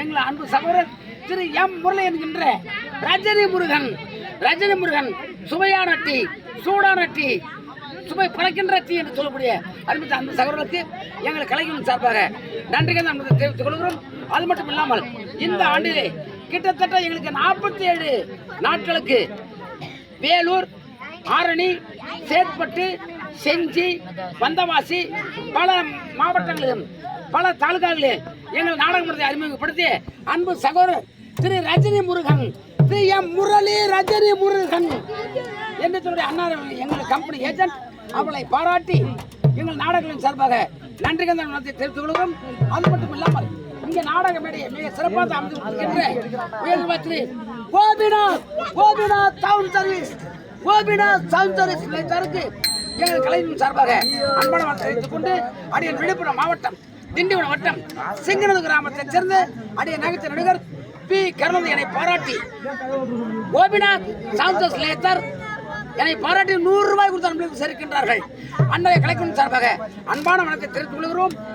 எங்கள் அன்பு சகோதரர் திரு எம் முரளி என்கின்ற ரஜினி முருகன் ரஜினி முருகன் சுவையான டீ சூடான டீ சுவை பறக்கின்ற டீ என்று சொல்லக்கூடிய அன்பு அன்பு சகோதரருக்கு எங்கள் கலைஞரின் சார்பாக நன்றிகள் நம்ம தெரிவித்துக் கொள்கிறோம். அது மட்டும் இல்லாமல் இந்த ஆண்டிலே கிட்டத்தட்ட எங்களுக்கு நாற்பத்தி ஏழு நாட்களுக்கு வேலூர் ஆரணி சேத்பட்டு செஞ்சி வந்தவாசி பல மாவட்டங்களிலும் பல தாலுகாகளில் எங்கள் நாடகமன்றத்தை அறிமுகப்படுத்தி அன்பு சகோதரர் திரு ரஜினி முருகன் திரு எம் முரளி ரஜினி முருகன் என்று சொல்லி அண்ணா எங்கள் கம்பெனி ஏஜென்ட் அவளை பாராட்டி எங்கள் நாடகங்களின் சார்பாக நன்றி கந்த நடத்தி தெரிவித்துக் கொள்கிறோம். அது மட்டும் இல்லாமல் இங்கே நாடக மேடையை மிக சிறப்பாக அமைந்து கொடுக்கின்ற திரு Gopinath Gopinath town service Gopinath town service நிலையத்தாருக்கு எங்கள் கலைஞர் சார்பாக அன்பான வாழ்த்து தெரிவித்துக் கொண்டு அடியன் விழுப்புரம் மாவட்டம் திண்டிவனம் வட்டம் சிங்கனது கிராமத்தைச் சேர்ந்த அடிய நகைத்த நடிகர் பி. கருணாநிதி என்னை பாராட்டி கோபிநாத் சாந்தோஸ் லேத்தர் என்னை பாராட்டி நூறு ரூபாய் கொடுத்து அன்பளிப்பு சேர்க்கின்றார்கள். அன்றைய கலைஞரின் சார்பாக அன்பான வணக்கத்தை தெரிவித்துக் கொள்கிறோம்.